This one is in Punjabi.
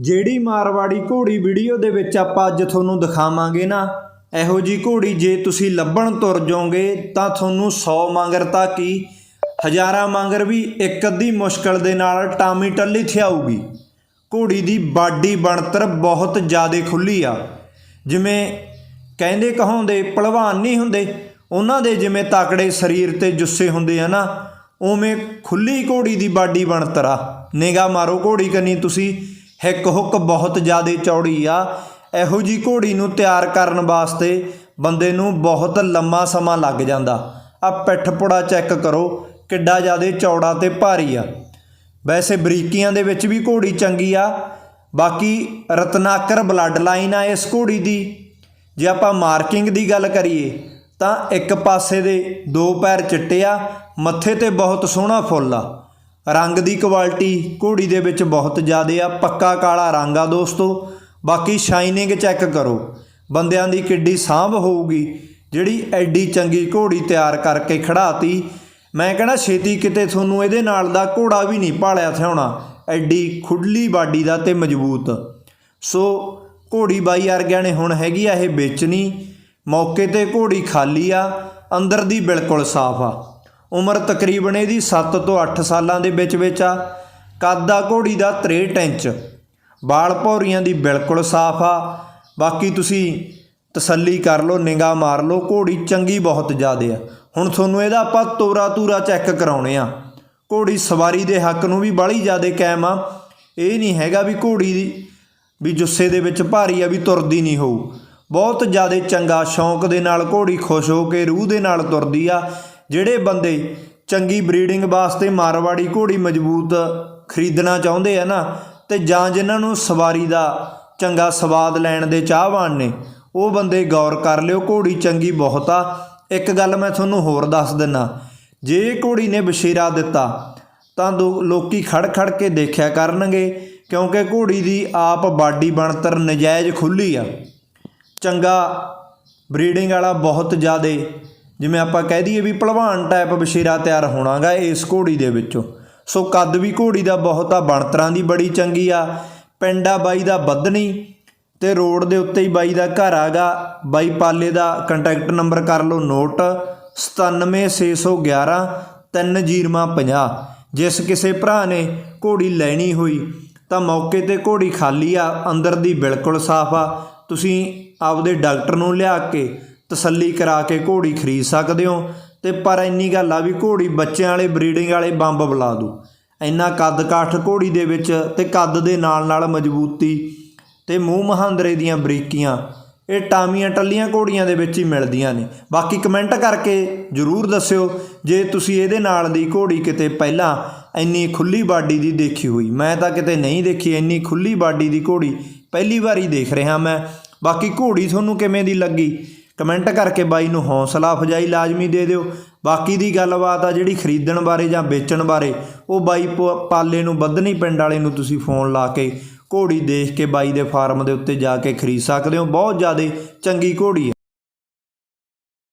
ਜਿਹੜੀ ਮਾਰਵਾੜੀ ਘੋੜੀ ਵੀਡੀਓ ਦੇ ਵਿੱਚ ਆਪਾਂ ਅੱਜ ਤੁਹਾਨੂੰ ਦਿਖਾਵਾਂਗੇ ਨਾ, ਇਹੋ ਜੀ ਘੋੜੀ ਜੇ ਤੁਸੀਂ ਲੱਭਣ ਤੁਰ ਜਾਓਗੇ ਤਾਂ ਤੁਹਾਨੂੰ 100 ਮੰਗਰ ਤਾਂ ਕੀ ਹਜ਼ਾਰਾਂ ਮੰਗਰ ਵੀ ਇੱਕ ਅੱਧੀ ਮੁਸ਼ਕਲ ਦੇ ਨਾਲ ਟਾਮੀ ਟੱਲੀ ਥਿਆਊਗੀ। ਘੋੜੀ ਦੀ ਬਾਡੀ ਬਣਤਰ ਬਹੁਤ ਜ਼ਿਆਦਾ ਖੁੱਲੀ ਆ। ਜਿਵੇਂ ਕਹਿੰਦੇ ਕਹਾਉਂਦੇ ਪਹਿਲਵਾਨ ਨਹੀਂ ਹੁੰਦੇ, ਉਹਨਾਂ ਦੇ ਜਿਵੇਂ ਤਾਕੜੇ ਸਰੀਰ ਤੇ ਜੁੱਸੇ ਹੁੰਦੇ ਆ ਨਾ, ਉਵੇਂ ਖੁੱਲੀ ਘੋੜੀ ਦੀ ਬਾਡੀ ਬਣਤਰ ਆ। ਨਿਗਾ ਮਾਰੋ ਘੋੜੀ ਕੰਨੀ ਤੁਸੀਂ। ਹਿੱਕ ਹੁੱਕ ਬਹੁਤ ਜ਼ਿਆਦਾ ਚੌੜੀ ਆ। ਇਹੋ ਜੀ ਘੋੜੀ ਨੂੰ ਤਿਆਰ ਕਰਨ ਵਾਸਤੇ ਬੰਦੇ ਨੂੰ ਬਹੁਤ ਲੰਮਾ ਸਮਾਂ ਲੱਗ ਜਾਂਦਾ। ਆ ਪਿੱਠ ਪੁੜਾ ਚੈੱਕ ਕਰੋ, ਕਿੱਡਾ ਜ਼ਿਆਦਾ ਚੌੜਾ ਤੇ ਭਾਰੀ ਆ। ਵੈਸੇ ਬਰੀਕੀਆਂ ਦੇ ਵਿੱਚ ਵੀ ਘੋੜੀ ਚੰਗੀ ਆ। ਬਾਕੀ ਰਤਨਾਕਰ ਬਲੱਡ ਲਾਈਨ ਆ ਇਸ ਘੋੜੀ ਦੀ। ਜੇ ਆਪਾਂ ਮਾਰਕਿੰਗ ਦੀ ਗੱਲ ਕਰੀਏ, ਤਾਂ ਇੱਕ ਪਾਸੇ ਦੇ ਦੋ ਪੈਰ ਚਿੱਟੇ ਆ, ਮੱਥੇ ਤੇ ਬਹੁਤ ਸੋਹਣਾ ਫੁੱਲ ਆ। ਰੰਗ ਦੀ ਕੁਆਲਿਟੀ ਘੋੜੀ ਦੇ ਵਿੱਚ ਬਹੁਤ ਜ਼ਿਆਦਾ ਆ, ਪੱਕਾ ਕਾਲਾ ਰੰਗ ਆ ਦੋਸਤੋ। ਬਾਕੀ ਸ਼ਾਈਨਿੰਗ ਚੈੱਕ ਕਰੋ। ਬੰਦਿਆਂ ਦੀ ਕਿੱਡੀ ਸਾਂਭ ਹੋਊਗੀ, ਜਿਹੜੀ ਐਡੀ ਚੰਗੀ ਘੋੜੀ ਤਿਆਰ ਕਰਕੇ ਖੜਾਤੀ। ਮੈਂ ਕਹਿੰਦਾ ਛੇਤੀ ਕਿਤੇ ਤੁਹਾਨੂੰ ਇਹਦੇ ਨਾਲ ਦਾ ਘੋੜਾ ਵੀ ਨਹੀਂ ਭਾਲਿਆ ਥਿਆਉਣਾ। ਐਡੀ ਖੁੱਲੀ ਬਾਡੀ ਦਾ ਤੇ ਮਜ਼ਬੂਤ। ਸੋ ਘੋੜੀ ਬਾਈ ਵਰਗਿਆਂ ਨੇ ਹੁਣ ਹੈਗੀ ਆ ਇਹ ਵੇਚਣੀ। ਮੌਕੇ ਤੇ ਘੋੜੀ ਖਾਲੀ ਆ, ਅੰਦਰ ਦੀ ਬਿਲਕੁਲ ਸਾਫ਼ ਆ। ਉਮਰ ਤਕਰੀਬਨ ਇਹਦੀ 7 ਤੋਂ 8 ਸਾਲਾਂ ਦੇ ਵਿੱਚ ਵਿੱਚ ਆ। ਕੱਦ ਆ, ਘੋੜੀ ਦਾ 63 ਇੰਚ। ਬਾਲ ਭੌਰੀਆਂ ਦੀ ਬਿਲਕੁਲ ਸਾਫ਼ ਆ। ਬਾਕੀ ਤੁਸੀਂ ਤਸੱਲੀ ਕਰ ਲਓ, ਨਿਗਾਹ ਮਾਰ ਲਓ, ਘੋੜੀ ਚੰਗੀ ਬਹੁਤ ਜ਼ਿਆਦੇ ਆ। ਹੁਣ ਤੁਹਾਨੂੰ ਇਹਦਾ ਆਪਾਂ ਤੋਰਾ ਤੂਰਾ ਚੈੱਕ ਕਰਾਉਣੇ ਆ। ਘੋੜੀ ਸਵਾਰੀ ਦੇ ਹੱਕ ਨੂੰ ਵੀ ਬਾਹਲੀ ਜ਼ਿਆਦੇ ਕਾਇਮ ਆ। ਇਹ ਨਹੀਂ ਹੈਗਾ ਵੀ ਘੋੜੀ ਦੀ, ਵੀ ਜੁੱਸੇ ਦੇ ਵਿੱਚ ਭਾਰੀ ਆ, ਵੀ ਤੁਰਦੀ ਨਹੀਂ ਹੋਊ। ਬਹੁਤ ਜ਼ਿਆਦਾ ਚੰਗਾ ਸ਼ੌਂਕ ਦੇ ਨਾਲ ਘੋੜੀ ਖੁਸ਼ ਹੋ ਕੇ, ਰੂਹ ਦੇ ਨਾਲ ਤੁਰਦੀ ਆ। ਜਿਹੜੇ ਬੰਦੇ ਚੰਗੀ ਬਰੀਡਿੰਗ ਵਾਸਤੇ ਮਾਰਵਾੜੀ ਘੋੜੀ ਮਜ਼ਬੂਤ ਖਰੀਦਣਾ ਚਾਹੁੰਦੇ ਆ ਨਾ, ਤੇ ਜਾਂ ਜਿਨ੍ਹਾਂ ਨੂੰ ਸਵਾਰੀ ਦਾ ਚੰਗਾ ਸਵਾਦ ਲੈਣ ਦੇ ਚਾਹਵਾਨ ਨੇ, ਉਹ ਬੰਦੇ ਗੌਰ ਕਰ ਲਿਓ, ਘੋੜੀ ਚੰਗੀ ਬਹੁਤ ਆ। ਇੱਕ ਗੱਲ ਮੈਂ ਤੁਹਾਨੂੰ ਹੋਰ ਦੱਸ ਦਿੰਨਾ, ਜੇ ਘੋੜੀ ਨੇ ਬਸ਼ੀਰਾ ਦਿੱਤਾ, ਤਾਂ ਦੋ- ਲੋਕੀ ਖੜ ਖੜ ਕੇ ਦੇਖਿਆ ਕਰਨਗੇ, ਕਿਉਂਕਿ ਘੋੜੀ ਦੀ ਆਪ ਬਾਡੀ ਬਣਤਰ ਨਜਾਇਜ਼ ਖੁੱਲੀ ਆ। ਚੰਗਾ ਬਰੀਡਿੰਗ ਵਾਲਾ ਬਹੁਤ ਜ਼ਿਆਦੇ ਜਿਵੇਂ ਆਪਾਂ ਕਹਿ ਦਈਏ ਵੀ ਭਲਵਾਨ ਟਾਈਪ ਬਸ਼ੀਰਾ ਤਿਆਰ ਹੋਣਾਗਾ ਇਸ ਘੋੜੀ ਦੇ ਵਿੱਚੋਂ। ਸੋ ਕੱਦ ਵੀ ਘੋੜੀ ਦਾ ਬਹੁਤ ਆ, ਬਣਤਰਾਂ ਦੀ ਬੜੀ ਚੰਗੀ ਆ, ਪਿੰਡਾ ਬਾਈ ਦਾ ਬੱਧਣੀ ਤੇ ਰੋਡ ਦੇ ਉੱਤੇ ਹੀ ਬਾਈ ਦਾ ਘਰ ਆਗਾ। ਬਾਈ ਪਾਲੇ ਦਾ ਕੰਟੈਕਟ ਨੰਬਰ ਕਰ ਲਓ ਨੋਟ 97611 3050 ਜਿਸ ਕਿਸੇ ਭਰਾ ਨੇ ਘੋੜੀ ਲੈਣੀ ਹੋਈ, ਤਾਂ ਮੌਕੇ ਤੇ ਘੋੜੀ ਖਾਲੀ ਆ, ਅੰਦਰ ਦੀ ਬਿਲਕੁਲ ਸਾਫ਼ ਆ। ਤੁਸੀਂ ਆਪਦੇ ਡਾਕਟਰ ਨੂੰ ਲਿਆ ਕੇ ਤਸੱਲੀ ਕਰਾ ਕੇ ਘੋੜੀ ਖਰੀਦ ਸਕਦੇ ਹੋ। ਤੇ ਪਰ ਇੰਨੀ ਗੱਲ ਆ ਵੀ ਘੋੜੀ ਬੱਚਿਆਂ ਵਾਲੇ, ਬਰੀਡਿੰਗ ਵਾਲੇ ਬੰਬ ਬੁਲਾ ਦੂ। ਇੰਨਾ ਕੱਦ ਕਾਠ ਘੋੜੀ ਦੇ ਵਿੱਚ ਤੇ ਕੱਦ ਦੇ ਨਾਲ ਨਾਲ ਮਜ਼ਬੂਤੀ ਤੇ ਮੂੰਹ ਮਹਾਂਦਰੇ ਦੀਆਂ ਬਰੀਕੀਆਂ, ਇਹ ਟਾਮੀਆਂ ਟੱਲੀਆਂ ਘੋੜੀਆਂ ਦੇ ਵਿੱਚ ਹੀ ਮਿਲਦੀਆਂ ਨੇ। ਬਾਕੀ ਕਮੈਂਟ ਕਰਕੇ ਜਰੂਰ ਦੱਸਿਓ ਜੇ ਤੁਸੀਂ ਇਹਦੇ ਨਾਲ ਦੀ ਘੋੜੀ ਕਿਤੇ ਪਹਿਲਾਂ ਇੰਨੀ ਖੁੱਲੀ ਬਾਡੀ ਦੀ ਦੇਖੀ ਹੋਈ। ਮੈਂ ਤਾਂ ਕਿਤੇ ਨਹੀਂ ਦੇਖੀ ਇੰਨੀ ਖੁੱਲੀ ਬਾਡੀ ਦੀ ਘੋੜੀ। ਪਹਿਲੀ ਵਾਰੀ ਦੇਖ ਰਿਹਾ ਮੈਂ। ਬਾਕੀ ਘੋੜੀ ਤੁਹਾਨੂੰ ਕਿਵੇਂ ਦੀ ਲੱਗੀ? ਕਮੈਂਟ ਕਰਕੇ ਬਾਈ ਨੂੰ ਹੌਸਲਾ ਅਫਜਾਈ ਲਾਜ਼ਮੀ ਦੇ ਦਿਓ। ਬਾਕੀ ਦੀ ਗੱਲਬਾਤ ਆ ਜਿਹੜੀ ਖਰੀਦਣ ਬਾਰੇ ਜਾਂ ਵੇਚਣ ਬਾਰੇ, ਉਹ ਬਾਈ ਪ- ਪਾਲੇ ਨੂੰ ਬੱਧਨੀ ਪਿੰਡ ਵਾਲੇ ਨੂੰ ਤੁਸੀਂ ਫੋਨ ਲਾ ਕੇ ਘੋੜੀ ਦੇਖ ਕੇ ਬਾਈ ਦੇ ਫਾਰਮ ਦੇ ਉੱਤੇ ਜਾ ਕੇ ਖਰੀਦ ਸਕਦੇ ਹੋ। ਬਹੁਤ ਜ਼ਿਆਦਾ ਚੰਗੀ ਘੋੜੀ ਹੈ